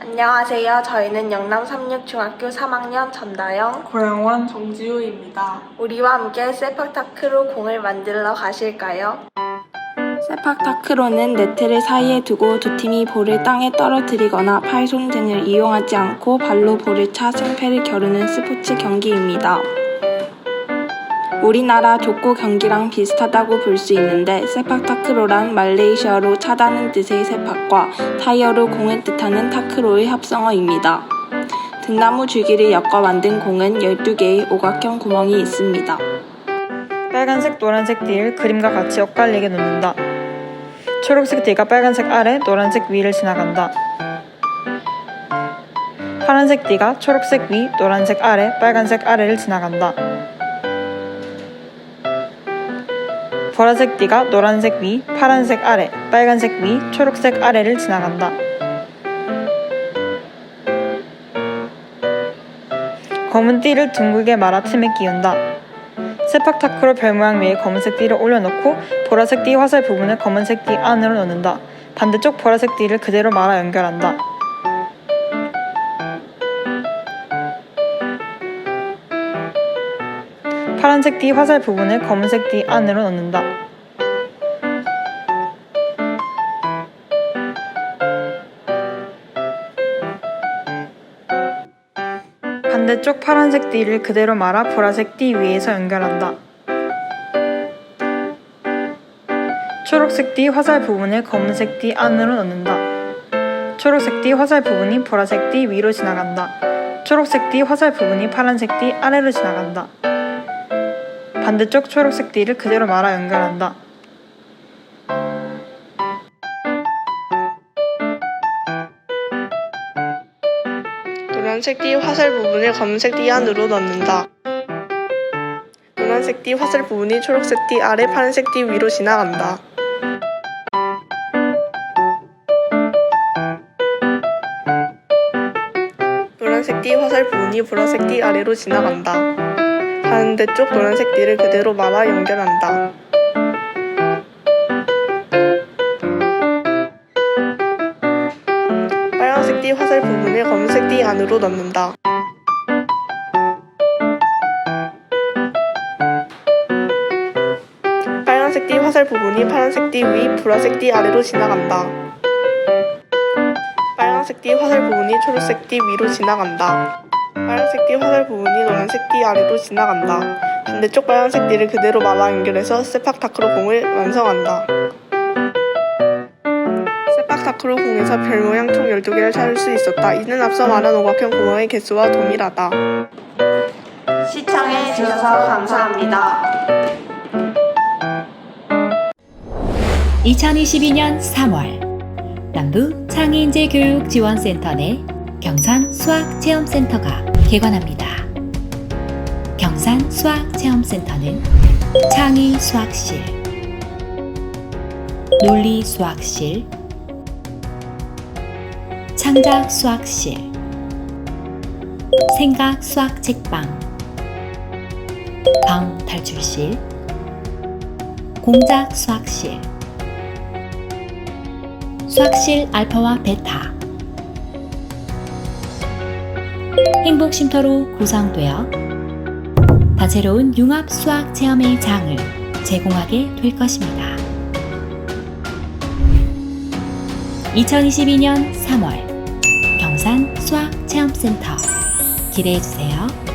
안녕하세요. 저희는 영남 삼육중학교 3학년 전다영. 고영원 정지우입니다. 우리와 함께 세팍타크로 공을 만들러 가실까요? 세팍 타크로는 네트를 사이에 두고 두 팀이 볼을 땅에 떨어뜨리거나 팔손 등을 이용하지 않고 발로 볼을 차 승패를 겨루는 스포츠 경기입니다. 우리나라 족구 경기랑 비슷하다고 볼 수 있는데 세팍 타크로란 말레이시아로 차다는 뜻의 세팍과 타이어로 공을 뜻하는 타크로의 합성어입니다. 등나무 줄기를 엮어 만든 공은 12개의 오각형 구멍이 있습니다. 빨간색, 노란색 띠를 그림과 같이 엇갈리게 놓는다. 초록색 띠가 빨간색 아래, 노란색 위를 지나간다. 파란색 띠가 초록색 위, 노란색 아래, 빨간색 아래를 지나간다. 보라색 띠가 노란색 위, 파란색 아래, 빨간색 위, 초록색 아래를 지나간다. 검은 띠를 둥글게 말아 틈에 끼운다. 세팍타크로 별 모양 위에 검은색 띠를 올려놓고 보라색 띠 화살 부분을 검은색 띠 안으로 넣는다. 반대쪽 보라색 띠를 그대로 말아 연결한다. 파란색 띠 화살 부분을 검은색 띠 안으로 넣는다. 반대쪽 파란색 띠를 그대로 말아 보라색 띠 위에서 연결한다. 초록색 띠 화살 부분을 검은색 띠 안으로 넣는다. 초록색 띠 화살 부분이 보라색 띠 위로 지나간다. 초록색 띠 화살 부분이 파란색 띠 아래로 지나간다. 반대쪽 초록색 띠를 그대로 말아 연결한다. 노란색 띠 화살 부분을 검은색 띠 안으로 넣는다. 노란색 띠 화살 부분이 초록색 띠 아래 파란색 띠 위로 지나간다. 띠 화살 부분이 보라색 띠 아래로 지나간다. 반대쪽 노란색 띠를 그대로 말아 연결한다. 빨간색 띠 화살 부분을 검은색 띠 안으로 넣는다. 빨간색 띠 화살 부분이 파란색 띠 위, 보라색 띠 아래로 지나간다. 빨간색 띠 화살 부분이 초록색 띠 위로 지나간다. 빨간색 띠 화살 부분이 노란색 띠 아래로 지나간다. 반대쪽 빨간색 띠를 그대로 말아 연결해서 세팍타크로 공을 완성한다. 세팍타크로 공에서 별 모양 총 12개를 찾을 수 있었다. 이는 앞서 말한 오각형 구멍의 개수와 동일하다. 시청해 주셔서 감사합니다. 2022년 3월 남부 창의인재 교육 지원센터 내 경산 수학 체험센터가 개관합니다. 경산 수학 체험센터는 창의 수학실, 논리 수학실, 창작 수학실, 생각 수학 책방, 방 탈출실, 공작 수학실, 수학실 알파와 베타 행복 쉼터로 구성되어 다채로운 융합 수학 체험의 장을 제공하게 될 것입니다. 2022년 3월 경산 수학 체험센터 기대해 주세요.